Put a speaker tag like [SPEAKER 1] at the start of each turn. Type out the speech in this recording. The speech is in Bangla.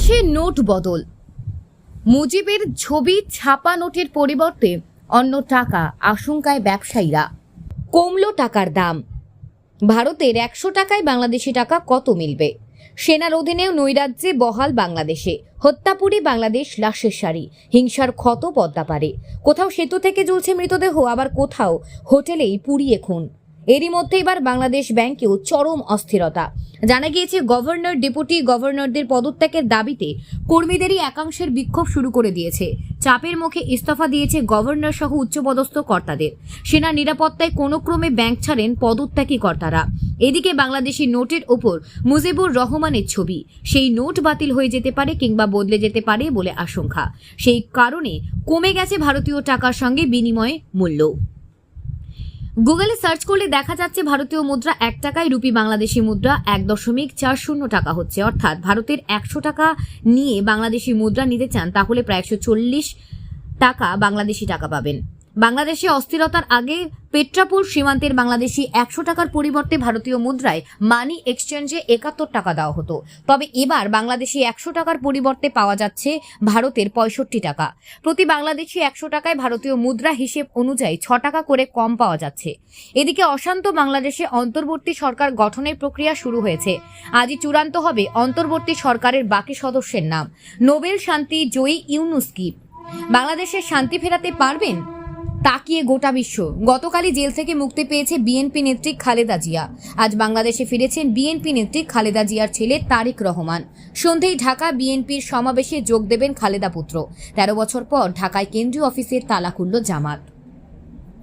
[SPEAKER 1] বাংলাদেশে নোট বদল। মুজিবের ছবি ছাপা নোটের পরিবর্তে অন্য টাকা আশঙ্কায় ব্যবসায়ীরা। কমলো টাকার দাম। ভারতের একশো টাকায় বাংলাদেশি টাকা কত মিলবে? সেনার অধীনেও নৈরাজ্যে বহাল বাংলাদেশে। হত্যাপুরি বাংলাদেশ লাশের সারি। হিংসার ক্ষত পদ্মা পারে। কোথাও সেতু থেকে ঝুলছে মৃতদেহ, আবার কোথাও হোটেলেই পুড়িয়ে খুন। এরই মধ্যে এবার বাংলাদেশ ব্যাংকেও চরম অস্থিরতা। জানা গিয়েছে, গভর্নর, ডেপুটি গভর্নরদের পদত্যাগের দাবিতে কর্মীদেরই একাংশের বিক্ষোভ শুরু করে দিয়েছে। চাপের মুখে ইস্তফা দিয়েছে গভর্নর সহ উচ্চপদস্থ কর্তাদের। সেনা নিরাপত্তায় কোনো ক্রমে ব্যাংক ছাড়েন পদত্যাগী কর্তারা। এদিকে বাংলাদেশি নোটের ওপর মুজিবুর রহমানের ছবি। সেই নোট বাতিল হয়ে যেতে পারে কিংবা বদলে যেতে পারে বলে আশঙ্কা। সেই কারণে কমে গেছে ভারতীয় টাকার সঙ্গে বিনিময় মূল্য। গুগলে সার্চ করলে দেখা যাচ্ছে ভারতীয় মুদ্রা এক টাকায় রুপি বাংলাদেশি মুদ্রা এক দশমিক চার শূন্য টাকা হচ্ছে। অর্থাৎ ভারতের একশো টাকা নিয়ে বাংলাদেশি মুদ্রা নিতে চান, তাহলে প্রায় একশো চল্লিশ টাকা বাংলাদেশি টাকা পাবেন। বাংলাদেশে অস্থিরতার আগে পেট্রাপুর সীমান্তের বাংলাদেশি একশো টাকার পরিবর্তে ভারতীয় মুদ্রায় মানি এক্সচেঞ্জে একাত্তর টাকা দেওয়া হতো। তবে এবার বাংলাদেশি একশো টাকার পরিবর্তে পাওয়া যাচ্ছে ভারতের পঁয়ষট্টি টাকা। প্রতি বাংলাদেশি একশো টাকায় ভারতীয় মুদ্রা হিসেব অনুযায়ী ছ টাকা করে কম পাওয়া যাচ্ছে। এদিকে অশান্ত বাংলাদেশে অন্তর্বর্তী সরকার গঠনের প্রক্রিয়া শুরু হয়েছে। আজই চূড়ান্ত হবে অন্তর্বর্তী সরকারের বাকি সদস্যের নাম। নোবেল শান্তি জয়ী ইউনুস কি? বাংলাদেশে শান্তি ফেরাতে পারবেন? তাকিয়ে গোটা বিশ্ব। গতকালই জেল থেকে মুক্তি পেয়েছে বিএনপি নেত্রী খালেদা জিয়া। আজ বাংলাদেশে ফিরেছেন বিএনপি নেত্রী খালেদা জিয়ার ছেলে তারেক রহমান। সন্ধেই ঢাকা বিএনপির সমাবেশে যোগ দেবেন খালেদা পুত্র। তেরো বছর পর ঢাকায় কেন্দ্রীয় অফিসের তালা খুলল জামাত।